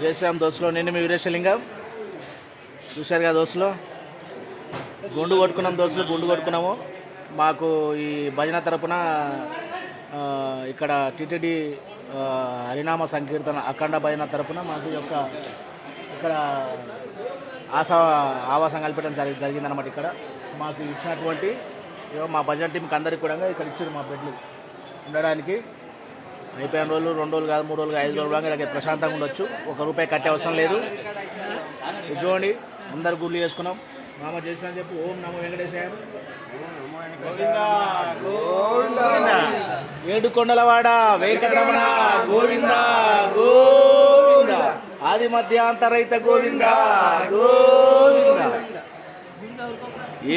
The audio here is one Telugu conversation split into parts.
జై శ్రీరామ్ దోస్తులో నేను మీ వీరేశలింగం. చూశారు కదా దోస్తులు? గుండు కొట్టుకున్నాం దోస్తులు గుండు కొట్టుకున్నాము. మాకు ఈ భజన తరపున ఇక్కడ టిటిడి హరినామ సంకీర్తన అఖండ భజన తరపున మాకు యొక్క ఇక్కడ ఆశ ఆవాసం కల్పించడం జరిగి జరిగిందనమాట ఇక్కడ. మాకు ఇచ్చినటువంటి మా భజన టీంకి అందరికి కూడా ఇక్కడ ఇచ్చారు మా బెడ్లు ఉండడానికి. అయిపోయిన రోజులు రెండు రోజులు కాదు మూడు రోజులు కాదు, ఐదు రోజులు కూడా ఇక్కడ ప్రశాంతంగా ఉండొచ్చు. ఒక రూపాయి కట్టే అవసరం లేదు. చూడండి అందరు గుళ్ళు చేసుకున్నాం. మామ చేసిన చెప్పు ఓం నమో వెంకటేశాయ. ఏడు కొండలవాడ వెంకటరమణ గోవింద గోవింద. ఆది మధ్యాంతరైత గోవింద గోవింద.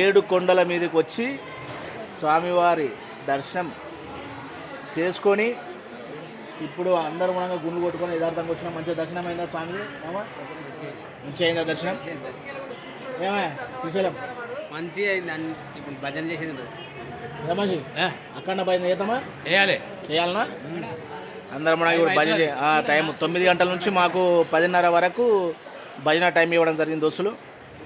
ఏడు కొండల మీదకి వచ్చి స్వామివారి దర్శనం చేసుకొని ఇప్పుడు అందరూ మనం గుండు కొట్టుకొని యథార్థంగా వచ్చిన మంచిగా దర్శనం అయిందా స్వామి? ఏమా? మంచిగా అయిందా దర్శనం? ఏమా? శ్రీశైలం? మంచిగా అయింది ఇప్పుడు భజన చేసేది రమేష్ అక్కడ పైన చేద్దామా? చేయాలి. చేయాలనా? అందరం మనకి ఇప్పుడు భజన ఆ టైం తొమ్మిది గంటల నుంచి మాకు పదిన్నర వరకు భజన టైం ఇవ్వడం జరిగింది దోస్తులు.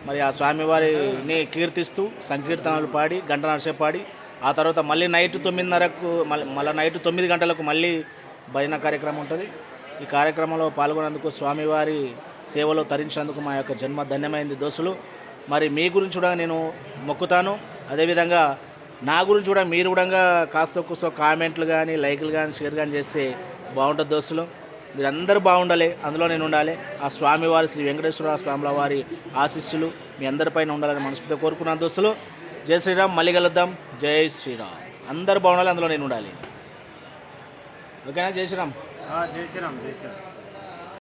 మరి ఆ స్వామివారిని కీర్తిస్తూ సంకీర్తనలు పాడి గంట నరసేపు పాడి ఆ తర్వాత మళ్ళీ నైట్ తొమ్మిదిన్నరకు మళ్ళీ మళ్ళీ నైట్ తొమ్మిది గంటలకు మళ్ళీ భజన కార్యక్రమం ఉంటుంది. ఈ కార్యక్రమంలో పాల్గొనేందుకు స్వామివారి సేవలో తరించినందుకు మా యొక్క జన్మ ధన్యమైంది దోస్తులు. మరి మీ గురించి కూడా నేను మొక్కుతాను. అదేవిధంగా నా గురించి కూడా మీరు కూడా కాస్త కూస్తో కామెంట్లు కానీ లైక్లు కానీ షేర్ కానీ చేస్తే బాగుంటుంది దోస్తులు. మీరందరూ బాగుండాలి. అందులో నేను ఉండాలి. ఆ స్వామివారి శ్రీ వెంకటేశ్వర స్వాముల వారి ఆశీస్సులు మీ అందరిపైన ఉండాలని మనస్ఫూర్తిగా కోరుకున్నాను దోస్తులు. జై శ్రీరామ్. మళ్ళీ కలుద్దాం. జై శ్రీరామ్. అందరు బాగుండాలి. అందులో నేను ఉండాలి. ఓకేనా? జై శ్రీరామ్. జై శ్రీరామ్ జై శ్రీరామ్.